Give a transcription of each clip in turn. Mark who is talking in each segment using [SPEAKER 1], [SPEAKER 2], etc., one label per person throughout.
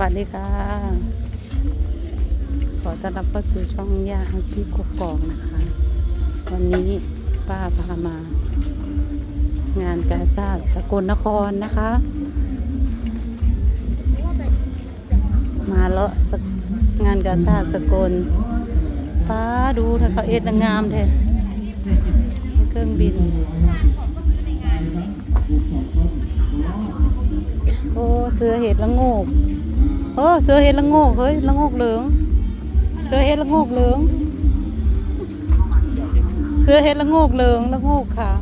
[SPEAKER 1] วัสดีค่ะ ขอต้อนรับเข้าสู่ช่องย่าอาชีพกกอกนะคะ วันนี้ป้าพามางานกาชาติสกลนครนะคะ มาเลาะงานกาชาติสกลฟ้าดูเถอะเขาเอ็ดงามแท้เครื่องบิน โอ้เสือเห็ดละโง กโอ้เสือเห็ดละโงกเฮ้ยละโงกเหลืองเสือเห็ดละโงกเหลืองเสือเห็ดละโงกเหลืองละโงกค่ะ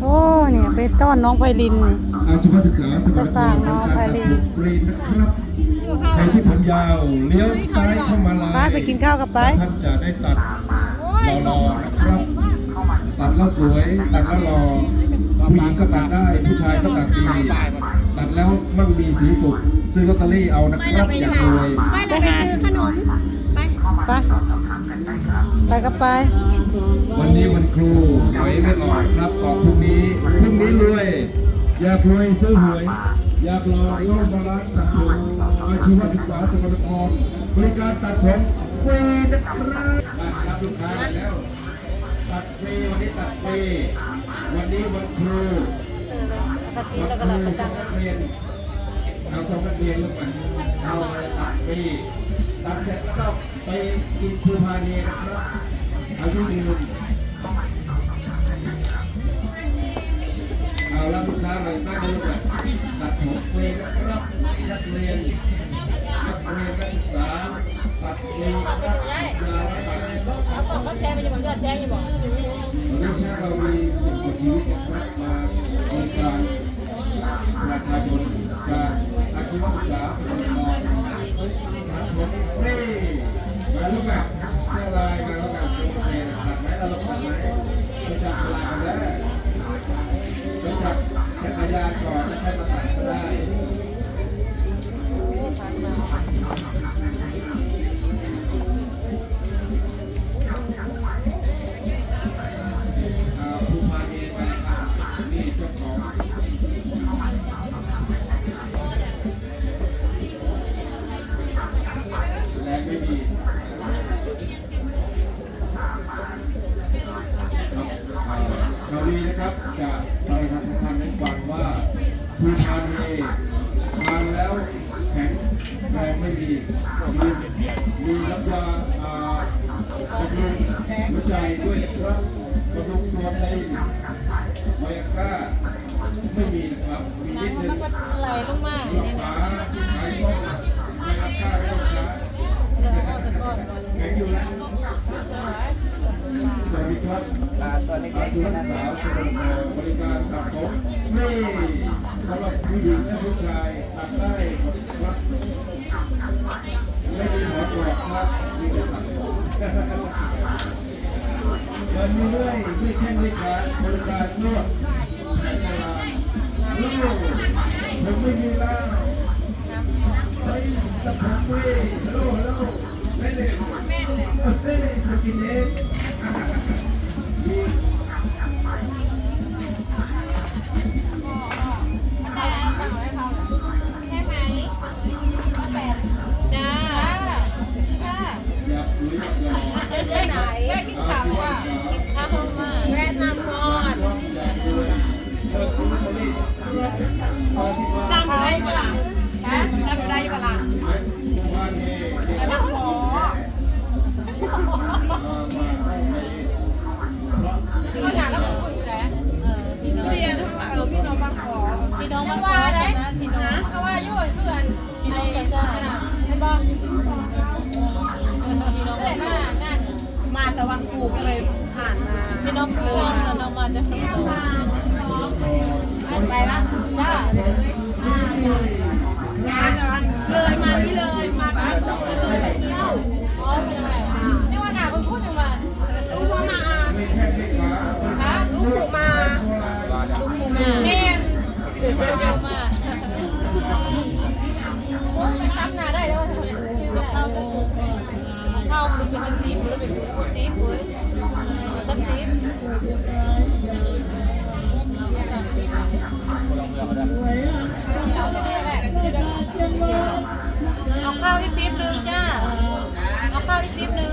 [SPEAKER 1] โอ้เนี่ยไปต้อนน้องไพลินนี่
[SPEAKER 2] อาชีวศึกษาสกลนค
[SPEAKER 1] ต่าง
[SPEAKER 2] ร
[SPEAKER 1] ๆเนาะ
[SPEAKER 2] ทำการ
[SPEAKER 1] ไปเลย
[SPEAKER 2] ตัดผมฟรีนะครับใครที่ผมยาวเลี้ยวซ้ายเข้ามาลาย
[SPEAKER 1] ไปไปกินข้าวกับไป
[SPEAKER 2] ท่านจะได้ตัดรอๆนะครับ ตัดแล้วสวย ตัดแล้วรอผู้หญิงก็ตัดได้ ผู้ชายก็ตัดดีตัดแล้วมั่งมีสีสุขซื้อลอตเตอรี่เอานะครับอยากรวย
[SPEAKER 3] ไปเราไปซื้อขนม ไป
[SPEAKER 1] ไป ไปกับไป
[SPEAKER 2] วันนี้วันครูหวยไม่ออกครับออกพรุ่งนี้พรุ่งนี้รวย อยากรวยซื้อหวย อยากรอเข้ามาร้านตัดผมอาชีวศึกษาสกลนครบริการตัดผมฟรีนะครับมารับลูกค้าแล้ว ตัดฟรีวันนี้ตัดฟรีวันนี้วันครู
[SPEAKER 1] สักทีแล้วก็เราไป
[SPEAKER 2] ส่
[SPEAKER 1] จั
[SPEAKER 2] ง
[SPEAKER 1] ง
[SPEAKER 2] นักเรียนเอาส่งนักเรียนลูกมันเอามาตัดฟรีตัดเสร็จแล้วก็ไปกินภูพานีนะครับอายุยืนเอาและลูกค้าเลยนั่งลูกอะตัดผมฟรีนะครับนักเรียนนักเรียนนักศึกษาตัดฟรีครับ ยาตัด
[SPEAKER 3] เอาของเขาแชร์ไปจะบอกยอดแชร์ยังบอก
[SPEAKER 2] วันนี้ชาติเรามีสิบกว่าชีวิตนะครับมาบริการประชาชนจากอาชีวศึกษาสกลนครตัดผมฟรีมาลูกอะเสื้อลายมาลูกอะโอเคตัดไหมเราลองตัดไหมจะจับลายกันได้จะจับจักรยานก่อนแล้วค่อยมาตัดก็ได้ ไม่มีมีมีน้ำยาอ่าบำรุงหัวใจด้วยครับบำรุงตัวในไวอาก้าไม่มีนะครับมีนิดนึง
[SPEAKER 3] ไหลลงมา
[SPEAKER 2] หลอกขาขายส้มไวอาก้าไม่ต้องใช้แข็งอยู่แล้วสวัสดีครับตัวเล็กๆนะสาวสุดหล่อบริการตัดผมฟรีสำหรับผู้หญิงและผู้ชายตัดได้ วจครับมีแต่ตัดผมเดินมีเรื่อยมีแข้งมีขาบริการนวดลูกผมไม่มีแล้วเฮ้ยตัดผมฟรีฮัลโหลฮัลโหลแม่เด็กเฮ้ยสกินเฮด ก็ว่าอยู่เพื่
[SPEAKER 3] อ
[SPEAKER 4] นพี่น้องจะซ่าไม่บอกพี่น้องเลยมางาน
[SPEAKER 3] มาแต่วันครูก็เลยผ่านมา
[SPEAKER 4] พี่น้องพวงเรามาจะทำตัว
[SPEAKER 3] ไปละ
[SPEAKER 4] จ้า
[SPEAKER 3] งานแต่วันเลยมานี่เลยมาบ้านเลย
[SPEAKER 4] อ๋อเป็นยังไงนี่ว่าหนาเพิ่งพูดยังไง
[SPEAKER 3] ลูกมา
[SPEAKER 4] ฮะ
[SPEAKER 3] ลูกมา
[SPEAKER 4] ลุงมูมาเรียวเร็วมา
[SPEAKER 3] เอา
[SPEAKER 2] ข้าวที่ติ๊บนึงจ้า เอาข้าวที่ติ๊บนึง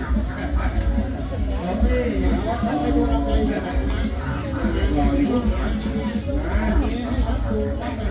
[SPEAKER 5] Thank you.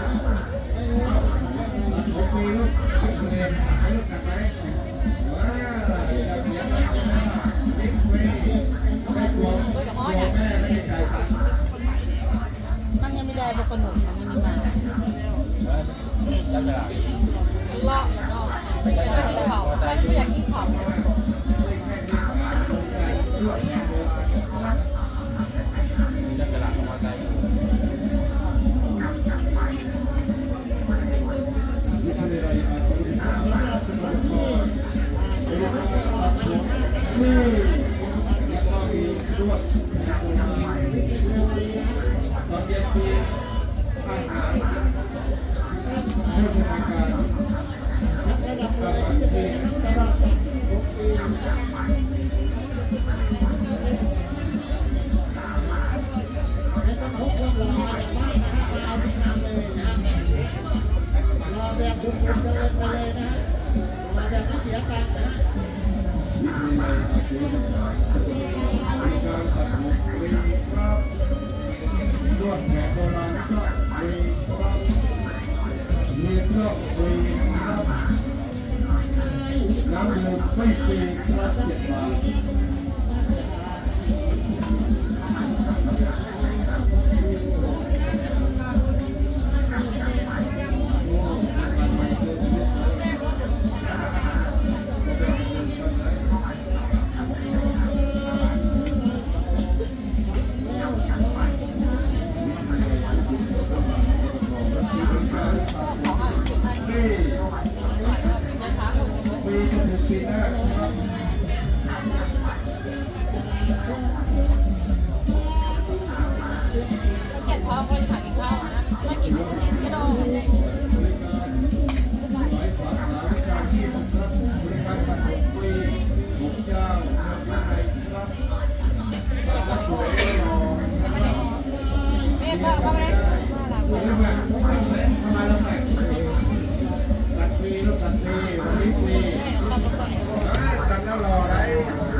[SPEAKER 5] แบบ
[SPEAKER 6] คุณคุ
[SPEAKER 5] ณ
[SPEAKER 6] เดิน
[SPEAKER 5] ไปเลยนะฮะมาแบบไม่เสี
[SPEAKER 6] ยตังค์นะ
[SPEAKER 5] ฮะร่วมแข่
[SPEAKER 2] งโบราณก็มีครับมีก็มีครับน้ำดื่มไม่ฟรีครับเจ็ดบาท